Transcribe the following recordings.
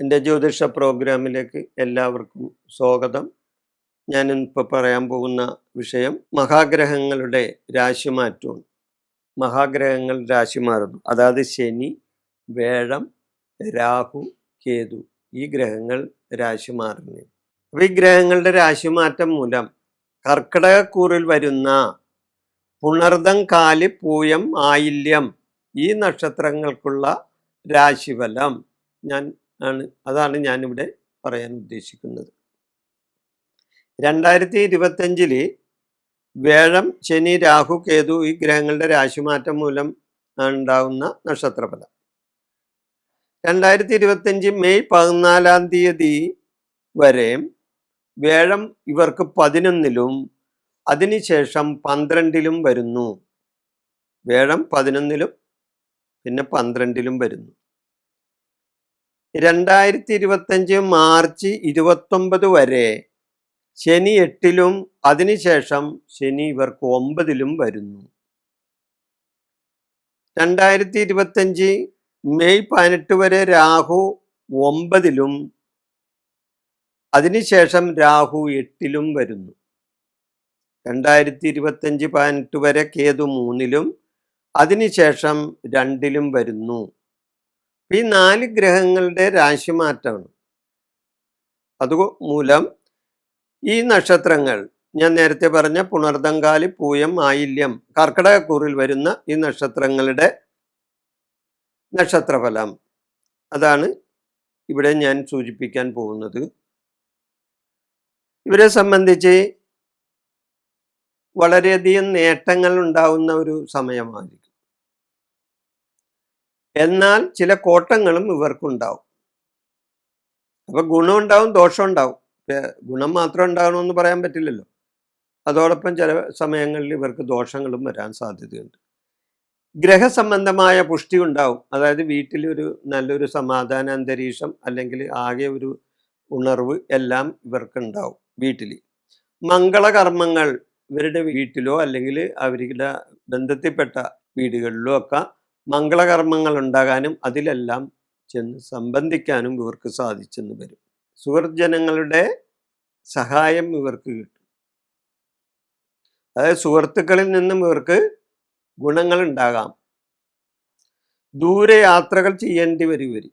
എന്റെ ജ്യോതിഷ പ്രോഗ്രാമിലേക്ക് എല്ലാവർക്കും സ്വാഗതം. ഞാൻ ഇപ്പോൾ പറയാൻ പോകുന്ന വിഷയം മഹാഗ്രഹങ്ങളുടെ രാശിമാറ്റവും മഹാഗ്രഹങ്ങൾ രാശി മാറുന്നു അതായത് ശനി വേഴം രാഹു കേതു ഈ ഗ്രഹങ്ങൾ രാശി മാറുന്നു അപ്പോൾ ഈ ഗ്രഹങ്ങളുടെ രാശിമാറ്റം മൂലം കർക്കിടകക്കൂറിൽ വരുന്ന പുണർദം കാലി പൂയം ആയില്യം ഈ നക്ഷത്രങ്ങൾക്കുള്ള രാശിഫലം ഞാൻ ആണ്. അതാണ് ഞാനിവിടെ പറയാൻ ഉദ്ദേശിക്കുന്നത്. രണ്ടായിരത്തി ഇരുപത്തഞ്ചിൽ വേഴം ശനി രാഹു കേതു ഈ ഗ്രഹങ്ങളുടെ രാശിമാറ്റം മൂലം ഉണ്ടാകുന്ന നക്ഷത്രഫലം. രണ്ടായിരത്തി ഇരുപത്തഞ്ച് മെയ് പതിനാലാം തീയതി വരെ വേഴം ഇവർക്ക് പതിനൊന്നിലും അതിനുശേഷം പന്ത്രണ്ടിലും വരുന്നു. വേഴം പതിനൊന്നിലും പിന്നെ പന്ത്രണ്ടിലും വരുന്നു. രണ്ടായിരത്തി ഇരുപത്തഞ്ച് മാർച്ച് ഇരുപത്തൊമ്പത് വരെ ശനി എട്ടിലും അതിനുശേഷം ശനി ഇവർക്ക് ഒമ്പതിലും വരുന്നു. രണ്ടായിരത്തി ഇരുപത്തഞ്ച് മെയ് പതിനെട്ട് വരെ രാഹു ഒമ്പതിലും അതിനുശേഷം രാഹു എട്ടിലും വരുന്നു. രണ്ടായിരത്തി ഇരുപത്തഞ്ച് പതിനെട്ട് വരെ കേതു മൂന്നിലും അതിനുശേഷം രണ്ടിലും വരുന്നു. ഈ നാല് ഗ്രഹങ്ങളുടെ രാശിമാറ്റമാണ് അത് മൂലം ഈ നക്ഷത്രങ്ങൾ ഞാൻ നേരത്തെ പറഞ്ഞ പുണർദങ്കാലി പൂയം ആയില്യം കർക്കിടകക്കൂറിൽ വരുന്ന ഈ നക്ഷത്രങ്ങളുടെ നക്ഷത്രഫലം. അതാണ് ഇവിടെ ഞാൻ സൂചിപ്പിക്കാൻ പോകുന്നത്. ഇവരെ സംബന്ധിച്ച് വളരെയധികം നേട്ടങ്ങൾ ഉണ്ടാവുന്ന ഒരു സമയമായിരിക്കും. എന്നാൽ ചില കോട്ടങ്ങളും ഇവർക്കുണ്ടാവും. അപ്പൊ ഗുണം ഉണ്ടാവും ദോഷം ഉണ്ടാവും ഗുണം മാത്രം ഉണ്ടാകണമെന്ന് പറയാൻ പറ്റില്ലല്ലോ. അതോടൊപ്പം ചില സമയങ്ങളിൽ ഇവർക്ക് ദോഷങ്ങളും വരാൻ സാധ്യതയുണ്ട്. ഗ്രഹസംബന്ധമായ പുഷ്ടി ഉണ്ടാവും. അതായത് വീട്ടിൽ ഒരു നല്ലൊരു സമാധാന അന്തരീക്ഷം അല്ലെങ്കിൽ ആകെ ഒരു ഉണർവ് എല്ലാം ഇവർക്ക് ഉണ്ടാവും വീട്ടിൽ. മംഗളകർമ്മങ്ങൾ ഇവരുടെ വീട്ടിലോ അല്ലെങ്കിൽ അവരുടെ ബന്ധത്തിൽപ്പെട്ട വീടുകളിലോ ഒക്കെ മംഗളകർമ്മങ്ങൾ ഉണ്ടാകാനും അതിലെല്ലാം ചെന്ന് സംബന്ധിക്കാനും ഇവർക്ക് സാധിച്ചെന്ന് വരും. സുഹൃജനങ്ങളുടെ സഹായം ഇവർക്ക് കിട്ടും. അതായത് സുഹൃത്തുക്കളിൽ നിന്നും ഇവർക്ക് ഗുണങ്ങൾ ഉണ്ടാകാം. ദൂരയാത്രകൾ ചെയ്യേണ്ടി വരും ഇവർ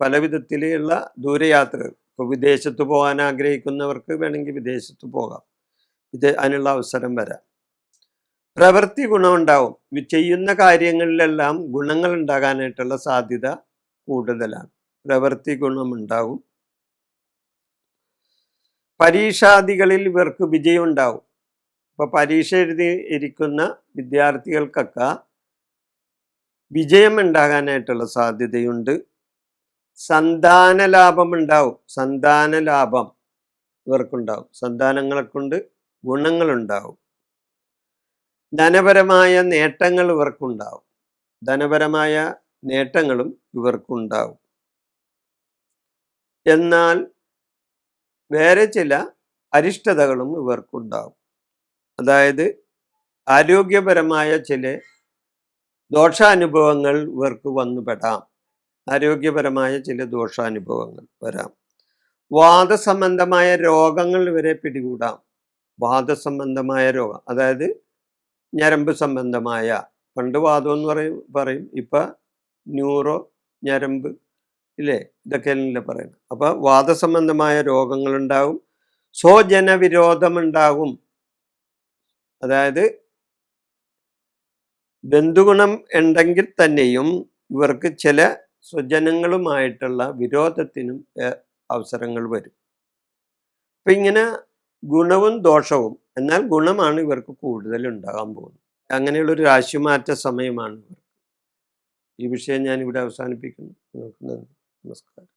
പല വിധത്തിലുള്ള ദൂരയാത്രകൾ. ഇപ്പോൾ വിദേശത്ത് പോകാൻ ആഗ്രഹിക്കുന്നവർക്ക് വേണമെങ്കിൽ വിദേശത്ത് പോകാം. ഇത് അതിനുള്ള അവസരം വരാം. പ്രവൃത്തി ഗുണമുണ്ടാവും. ചെയ്യുന്ന കാര്യങ്ങളിലെല്ലാം ഗുണങ്ങൾ ഉണ്ടാകാനായിട്ടുള്ള സാധ്യത കൂടുതലാണ്. പ്രവൃത്തി ഗുണമുണ്ടാവും. പരീക്ഷാദികളിൽ ഇവർക്ക് വിജയം ഉണ്ടാവും ഇപ്പൊ പരീക്ഷ എഴുതി ഇരിക്കുന്ന വിദ്യാർത്ഥികൾക്കൊക്കെ വിജയം ഉണ്ടാകാനായിട്ടുള്ള സാധ്യതയുണ്ട്. സന്താന ലാഭം ഉണ്ടാവും സന്താന ലാഭം ഇവർക്കുണ്ടാവും. സന്താനങ്ങളെ കൊണ്ട് ഗുണങ്ങളുണ്ടാവും. ധനപരമായ നേട്ടങ്ങൾ ഇവർക്കുണ്ടാവും. ധനപരമായ നേട്ടങ്ങളും ഇവർക്കുണ്ടാവും. എന്നാൽ വേറെ ചില അരിഷ്ടതകളും ഇവർക്കുണ്ടാവും. അതായത് ആരോഗ്യപരമായ ചില ദോഷാനുഭവങ്ങൾ ഇവർക്ക് വന്നുപെടാം ആരോഗ്യപരമായ ചില ദോഷാനുഭവങ്ങൾ വരാം. വാദസംബന്ധമായ രോഗങ്ങൾ ഇവരെ പിടികൂടാം. വാദസംബന്ധമായ രോഗം അതായത് ഞരമ്പ് സംബന്ധമായ പണ്ട് വാദം എന്ന് പറയും പറയും. ഇപ്പം ന്യൂറോ ഞരമ്പ് ഇല്ലേ? ഇതൊക്കെയല്ലേ പറയുന്നത്. അപ്പോൾ വാദസംബന്ധമായ രോഗങ്ങളുണ്ടാവും സ്വജനവിരോധമുണ്ടാകും അതായത് ബന്ധുഗുണം ഉണ്ടെങ്കിൽ തന്നെയും ഇവർക്ക് ചില സ്വജനങ്ങളുമായിട്ടുള്ള വിരോധത്തിനും അവസരങ്ങൾ വരും. അപ്പം ഇങ്ങനെ ഗുണവും ദോഷവും എന്നാൽ ഗുണമാണ് ഇവർക്ക് കൂടുതൽ ഉണ്ടാകാൻ പോകുന്നത്. അങ്ങനെയുള്ളൊരു രാശിമാറ്റ സമയമാണ് ഇവർക്ക്. ഈ വിഷയം ഞാൻ ഇവിടെ അവസാനിപ്പിക്കുന്നു. നിങ്ങൾക്ക് നന്ദി. നമസ്കാരം.